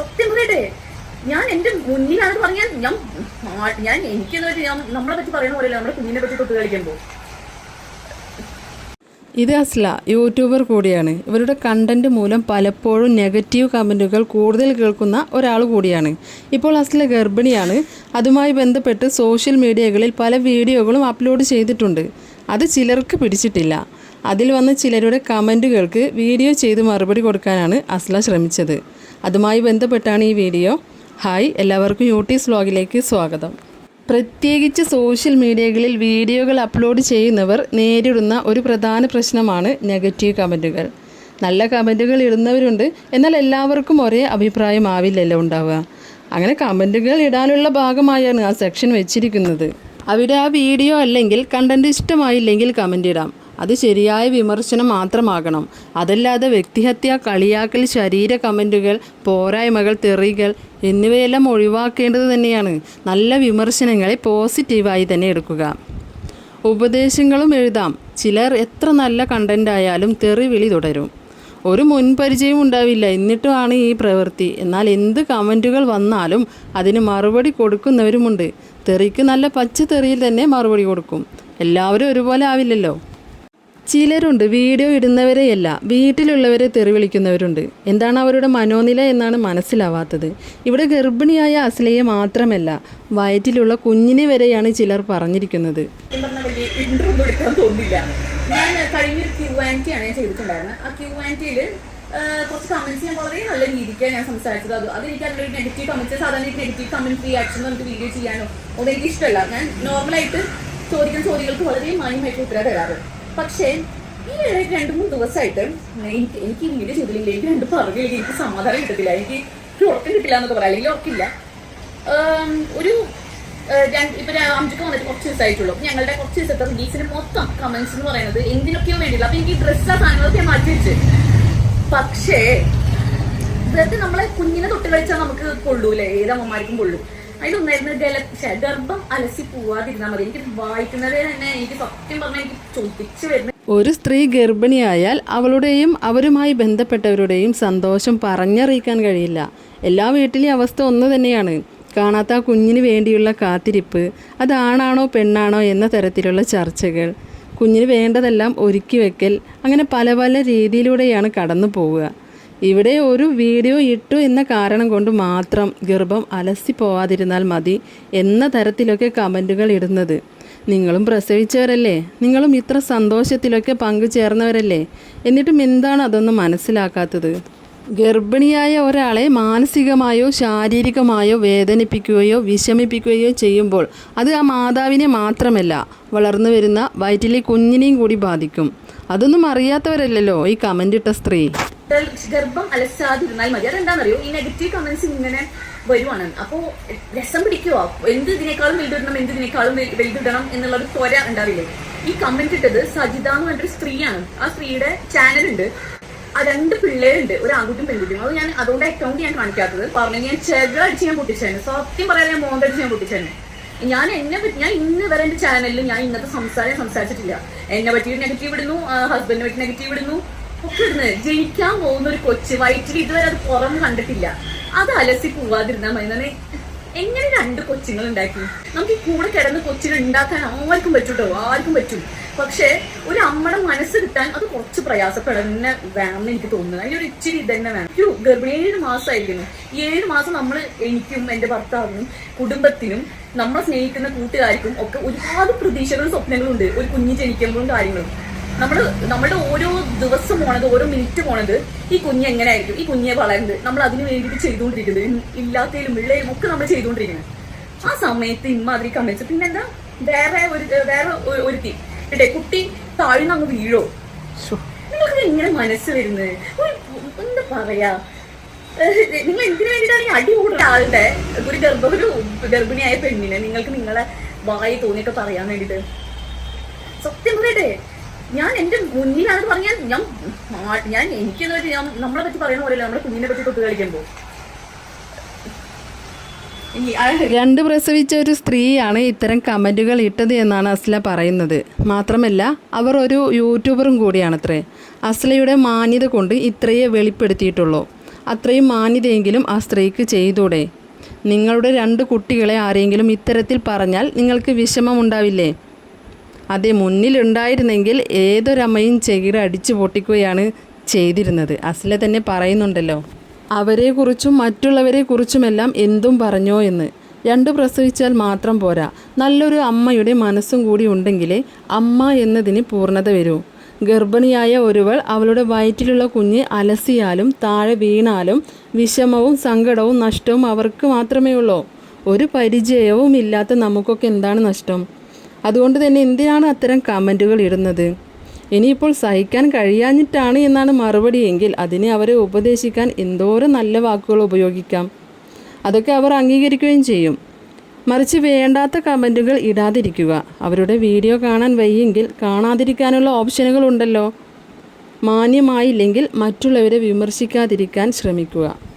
സത്യം പറയട്ടെ. ഞാൻ എന്റെ മുന്നിലാണെന്ന് പറഞ്ഞാൽ ഞാൻ ഞാൻ വെച്ചാൽ ഞാൻ നമ്മളെ പറ്റി പറയുന്ന പോലെയല്ല നമ്മുടെ കുഞ്ഞിനെ പറ്റി തൊട്ട് കളിക്കുമ്പോൾ ഇത് അസ്ല യൂട്യൂബർ കൂടിയാണ്. ഇവരുടെ കണ്ടന്റ് മൂലം പലപ്പോഴും നെഗറ്റീവ് കമന്റുകൾ കൂടുതൽ കേൾക്കുന്ന ഒരാൾ കൂടിയാണ്. ഇപ്പോൾ അസ്ല ഗർഭിണിയാണ്. അതുമായി ബന്ധപ്പെട്ട് സോഷ്യൽ മീഡിയകളിൽ പല വീഡിയോകളും അപ്ലോഡ് ചെയ്തിട്ടുണ്ട്. അത് ചിലർക്ക് പിടിച്ചിട്ടില്ല. അതിൽ വന്ന ചിലരുടെ കമന്റുകൾക്ക് വീഡിയോ ചെയ്ത് മറുപടി കൊടുക്കാനാണ് അസ്ല ശ്രമിച്ചത്. അതുമായി ബന്ധപ്പെട്ടാണ് ഈ വീഡിയോ. ഹായ് എല്ലാവർക്കും യൂട്യൂബ് വ്ലോഗിലേക്ക് സ്വാഗതം. പ്രത്യേകിച്ച് സോഷ്യൽ മീഡിയകളിൽ വീഡിയോകൾ അപ്ലോഡ് ചെയ്യുന്നവർ നേരിടുന്ന ഒരു പ്രധാന പ്രശ്നമാണ് നെഗറ്റീവ് കമന്റുകൾ. നല്ല കമന്റുകൾ ഇടുന്നവരുണ്ട് എന്നാൽ എല്ലാവർക്കും ഒരേ അഭിപ്രായം ആവില്ലല്ലോ ഉണ്ടാവുക. അങ്ങനെ കമന്റുകൾ ഇടാനുള്ള ഭാഗമായാണ് ആ സെക്ഷൻ വെച്ചിരിക്കുന്നത്. അവിടെ ആ വീഡിയോ അല്ലെങ്കിൽ കണ്ടന്റ് ഇഷ്ടമായില്ലെങ്കിൽ കമന്റ് ഇടാം. അത് ശരിയായ വിമർശനം മാത്രമാകണം. അതല്ലാതെ വ്യക്തിഹത്യ കളിയാക്കൽ ശരീര കമന്റുകൾ പോരായ്മകൾ തെറികൾ എന്നിവയെല്ലാം ഒഴിവാക്കേണ്ടത് തന്നെയാണ്. നല്ല വിമർശനങ്ങളെ പോസിറ്റീവായി തന്നെ എടുക്കുക. ഉപദേശങ്ങളും എഴുതാം. ചിലർ എത്ര നല്ല കണ്ടന്റ് ആയാലും തെറി വിളി തുടരും. ഒരു മുൻപരിചയം ഉണ്ടാവില്ല. എന്നിട്ടുമാണ് ഈ പ്രവൃത്തി. എന്നാൽ എന്ത് കമന്റുകൾ വന്നാലും അതിന് മറുപടി കൊടുക്കുന്നവരുമുണ്ട്. തെറിക്ക് നല്ല പച്ച തെറിയിൽ തന്നെ മറുപടി കൊടുക്കും. എല്ലാവരും ഒരുപോലെ ആവില്ലല്ലോ. ചിലരുണ്ട് വീഡിയോ ഇടുന്നവരെയല്ല വീട്ടിലുള്ളവരെ തെറി വിളിക്കുന്നവരുണ്ട്. എന്താണ് അവരുടെ മനോനില എന്നാണ് മനസ്സിലാവാത്തത്. ഇവിടെ ഗർഭിണിയായ അസ്ലയെ മാത്രമല്ല വയറ്റിലുള്ള കുഞ്ഞിനെ വരെയാണ് ചിലർ പറഞ്ഞിരിക്കുന്നത്. ഞാൻ കഴിഞ്ഞൊരു ക്യൂ ആന്റി ആണ് ഞാൻ ചെയ്തിട്ടുണ്ടായിരുന്നത്. ആ ക്യൂ കുറച്ച് കമന്റ്സ് ഞാൻ വളരെ നല്ല രീതിക്കാണ് ഞാൻ സംസാരിച്ചത്. അത് അതെനിക്ക് അതിലൊരു നെഗറ്റീവ് കമന്റ്സ് സാധാരണ നെഗറ്റീവ് കമന്റ് റിയാക്ഷൻ നമുക്ക് വീഡിയോ ചെയ്യാനോ ഒന്നും എനിക്ക് ഇഷ്ടമല്ല. ഞാൻ നോർമലായിട്ട് ചോദിക്കുന്ന ചോദ്യങ്ങൾക്ക് വളരെ മാന്യമായിട്ട് ഉത്തരം തരാറ്. പക്ഷേ ഈ ഇടയ്ക്ക് രണ്ട് മൂന്ന് ദിവസമായിട്ട് എനിക്ക് എനിക്ക് ഇങ്ങനെ ചെയ്തില്ല എനിക്ക് രണ്ട് പറഞ്ഞില്ലെങ്കിൽ എനിക്ക് സമാധാനം കിട്ടത്തില്ല. എനിക്ക് ഉറക്കം കിട്ടില്ല എന്നൊക്കെ പറയാം. അല്ലെങ്കിൽ ഉറക്കില്ല. ഒരു ഇപ്പൊ അഞ്ചുക്ക് വന്നിട്ട് കുറച്ച് ദിവസമായിട്ടുള്ളൂ. ഞങ്ങളുടെ കുറച്ച് ദിവസത്തെ റിലീസിന് മൊത്തം കമന്റ്സ് എന്ന് പറയുന്നത് എന്തിനൊക്കെയോ വേണ്ടിയില്ല. അപ്പൊ എനിക്ക് ഡ്രസ്സ് സാധനങ്ങളൊക്കെ മാറ്റി വെച്ച്. പക്ഷേ ഇതൊക്കെ നമ്മളെ കുഞ്ഞിനെ തൊട്ട് കളിച്ചാൽ നമുക്ക് കൊള്ളൂലേ? ഏതമ്മമാർക്കും കൊള്ളും. അതിലൊന്നായിരുന്നു ഗല ഗർഭം അലസി പോവാതിരുന്നാൽ മതി. എനിക്ക് വായിക്കുന്നതേ തന്നെ എനിക്ക് സത്യം പറഞ്ഞാൽ എനിക്ക് ചോദിച്ചു വരുന്നത്. ഒരു സ്ത്രീ ഗർഭിണിയായാൽ അവളുടെയും അവരുമായി ബന്ധപ്പെട്ടവരുടെയും സന്തോഷം പറഞ്ഞറിയിക്കാൻ കഴിയില്ല. എല്ലാ വീട്ടിലെയും അവസ്ഥ ഒന്ന് തന്നെയാണ്. കാണാത്ത കുഞ്ഞിന് വേണ്ടിയുള്ള കാത്തിരിപ്പ് അത് ആണാണോ പെണ്ണാണോ എന്ന തരത്തിലുള്ള ചർച്ചകൾ. കുഞ്ഞിന് വേണ്ടതെല്ലാം ഒരുക്കി വെക്കൽ അങ്ങനെ പല പല രീതിയിലൂടെയാണ് കടന്നു പോവുക ഇവിടെ ഒരു വീഡിയോ ഇട്ടു എന്ന കാരണം കൊണ്ട് മാത്രം ഗർഭം അലസി പോവാതിരുന്നാൽ മതി എന്ന തരത്തിലൊക്കെ കമന്റുകൾ ഇടുന്നത്. നിങ്ങളും പ്രസവിച്ചവരല്ലേ? നിങ്ങളും ഇത്ര സന്തോഷത്തിലൊക്കെ പങ്കുചേർന്നവരല്ലേ? എന്നിട്ടും എന്താണ് അതൊന്നും മനസ്സിലാക്കാത്തത്? ഗർഭിണിയായ ഒരാളെ മാനസികമായോ ശാരീരികമായോ വേദനിപ്പിക്കുകയോ വിഷമിപ്പിക്കുകയോ ചെയ്യുമ്പോൾ അത് ആ മാതാവിനെ മാത്രമല്ല വളർന്നു വരുന്ന വയറ്റിലെ കുഞ്ഞിനെയും കൂടി ബാധിക്കും. അതൊന്നും അറിയാത്തവരല്ലല്ലോ ഈ കമന്റ് ഇട്ട സ്ത്രീ. ഗർഭം അലസാതിരുന്നാൽ മതി. അതെന്താണെന്നറിയോ? ഈ നെഗറ്റീവ് കമന്റ്സ് ഇങ്ങനെ വരുവാണ്. അപ്പോ രസം പിടിക്കുവോ? എന്ത് ഇതിനേക്കാളും വലുതിടണം എന്ത് ഇതിനേക്കാളും വലു- വലുതിടണം എന്നുള്ളൊരു ത്വര ഉണ്ടാവില്ലേ? ഈ കമന്റ് ഇട്ടത് സജിത എന്ന് പറഞ്ഞൊരു സ്ത്രീയാണ്. ആ സ്ത്രീയുടെ ചാനൽ ഉണ്ട്. ആ രണ്ട് പിള്ളേരുണ്ട്. ഒരു ആൺകുട്ടിയും പെൺകുട്ടിയും. അത് ഞാൻ അതുകൊണ്ട് അക്കൗണ്ട് ഞാൻ കാണിക്കാത്തത്. പറഞ്ഞു ഞാൻ ചെറുതടിച്ച് ഞാൻ പൊട്ടിച്ചേനെ. സത്യം പറയാൻ ഞാൻ മോന്തടിച്ച് ഞാൻ പൊട്ടിച്ചേനെ. ഞാൻ എന്നെ പറ്റി ഞാൻ ഇന്ന് വരെ എന്റെ ചാനലിൽ ഞാൻ ഇന്നത്തെ സംസാരം സംസാരിച്ചിട്ടില്ല. എന്നെ പറ്റി നെഗറ്റീവ് ഇടുന്നു ഹസ്ബൻഡിനെ പറ്റി നെഗറ്റീവ് ഇടുന്നു. ഒക്കെ ജയിക്കാൻ പോകുന്ന ഒരു കൊച്ച് വയറ്റിൽ ഇതുവരെ അത് പുറം കണ്ടിട്ടില്ല. അത് അലസി പോവാതിരുന്നാൽ എന്നാണ് എങ്ങനെ രണ്ട് കൊച്ചുങ്ങൾ ഉണ്ടാക്കി? നമുക്ക് ഈ കൂടെ കിടന്ന് കൊച്ചിനെ ഉണ്ടാക്കാൻ ആർക്കും പറ്റൂട്ടോ? ആർക്കും പറ്റും. പക്ഷേ ഒരു അമ്മയുടെ മനസ്സ് കിട്ടാൻ അത് കുറച്ച് പ്രയാസപ്പെടുന്ന വേണമെന്ന് എനിക്ക് തോന്നുന്നത്. അതിനൊരു ഇച്ചിരി ഇത് തന്നെ വേണം. ഒരു ഗർഭിണി ഏഴ് മാസമായിരിക്കുന്നു ഏഴ് മാസം നമ്മൾ എനിക്കും എന്റെ ഭർത്താവിനും കുടുംബത്തിനും നമ്മളെ സ്നേഹിക്കുന്ന കൂട്ടുകാർക്കും ഒക്കെ ഒരുപാട് പ്രതീക്ഷകളും സ്വപ്നങ്ങളും ഉണ്ട് ഒരു കുഞ്ഞ് ജനിക്കുമ്പോഴും കാര്യങ്ങളും. നമ്മൾ നമ്മുടെ ഓരോ ദിവസം പോണത് ഓരോ മിനിറ്റ് പോണത് ഈ കുഞ്ഞ് എങ്ങനെയായിരിക്കും? ഈ കുഞ്ഞെ വളരുന്നത്. നമ്മൾ അതിന് വേണ്ടിയിട്ട് ചെയ്തുകൊണ്ടിരിക്കുന്നത്. ഇല്ലാത്തതിലും വിള്ളയിലും ഒക്കെ നമ്മൾ ചെയ്തുകൊണ്ടിരിക്കുന്നത്. ആ സമയത്ത് ഇമ്മാതിരി കമന്റ്സ് പിന്നെന്താ? വേറെ ഒരു വേറെ ഒരു- ഒരുത്തി. ഇട്ടെ കുട്ടി താഴ്ന്ന് അങ്ങ് വീഴോ? നിങ്ങൾക്ക് എങ്ങനെ മനസ്സ് വരുന്നത് എന്താ പറയാ? നിങ്ങൾ എന്തിനു വേണ്ടിയിട്ടാണ് ഈ അടി കൂടുന്ന ആളുടെ ഒരു ഗർഭ ഒരു ഗർഭിണിയായ പെണ്ണിനെ നിങ്ങൾക്ക് നിങ്ങളെ വായി തോന്നിയിട്ട് പറയാൻ വേണ്ടിട്ട് സത്യം പറയട്ടെ ഞാൻ എന്റെ മുന്നിലാണെന്ന് പറഞ്ഞാൽ ഞാൻ ഞാൻ എനിക്കെന്ന് വെച്ചാൽ ഞാൻ നമ്മളെ പറ്റി പറയുന്ന പോലെയല്ല നമ്മളെ കുഞ്ഞിനെ പറ്റി തൊട്ട് കളിക്കുമ്പോ. ഈ ആ- രണ്ട് പ്രസവിച്ച ഒരു സ്ത്രീയാണ് ഇത്തരം കമന്റുകൾ ഇട്ടത് എന്നാണ് അസ്ല പറയുന്നത്. മാത്രമല്ല അവർ ഒരു യൂട്യൂബറും കൂടിയാണത്രേ. അസ്ലയുടെ മാന്യത കൊണ്ട് ഇത്രയേ വെളിപ്പെടുത്തിയിട്ടുള്ളൂ. അത്രയും മാന്യതയെങ്കിലും ആ സ്ത്രീക്ക് ചെയ്തൂടെ. നിങ്ങളുടെ രണ്ട് കുട്ടികളെ ആരെങ്കിലും ഇത്തരത്തിൽ പറഞ്ഞാൽ നിങ്ങൾക്ക് വിഷമമുണ്ടാവില്ലേ? അതെ മുന്നിലുണ്ടായിരുന്നെങ്കിൽ ഏതൊരമ്മയും ചെകിട് അടിച്ചു പൊട്ടിക്കുകയാണ് ചെയ്തിരുന്നത്. അസ്ലെ തന്നെ പറയുന്നുണ്ടല്ലോ. അവരെക്കുറിച്ചും മറ്റുള്ളവരെക്കുറിച്ചുമെല്ലാം എന്തും പറഞ്ഞോ എന്ന്. രണ്ട് പ്രസവിച്ചാൽ മാത്രം പോരാ. നല്ലൊരു അമ്മയുടെ മനസ്സും കൂടി ഉണ്ടെങ്കിലേ അമ്മ എന്നതിന് പൂർണത വരൂ. ഗർഭിണിയായ ഒരുവൾ അവളുടെ വയറ്റിലുള്ള കുഞ്ഞ് അലസിയാലും താഴെ വീണാലും വിഷമവും സങ്കടവും നഷ്ടവും അവർക്ക് മാത്രമേ ഉള്ളൂ ഒരു പരിചയവും ഇല്ലാത്ത നമുക്കൊക്കെ എന്താണ് നഷ്ടം? അതുകൊണ്ട് തന്നെ എന്തിനാണ് അത്തരം കമന്റുകൾ ഇടുന്നത്? ഇനിയിപ്പോൾ സഹിക്കാൻ കഴിയാഞ്ഞിട്ടാണ് എന്നാണ് മറുപടി എങ്കിൽ അതിനെ അവരെ ഉപദേശിക്കാൻ എന്തോരം നല്ല വാക്കുകൾ ഉപയോഗിക്കാം. അതൊക്കെ അവർ അംഗീകരിക്കുകയും ചെയ്യും. മറിച്ച് വേണ്ടാത്ത കമന്റുകൾ ഇടാതിരിക്കുക. അവരുടെ വീഡിയോ കാണാൻ വയ്യെങ്കിൽ കാണാതിരിക്കാനുള്ള ഓപ്ഷനുകൾ ഉണ്ടല്ലോ. മാന്യമായില്ലെങ്കിൽ മറ്റുള്ളവരെ വിമർശിക്കാതിരിക്കാൻ ശ്രമിക്കുക.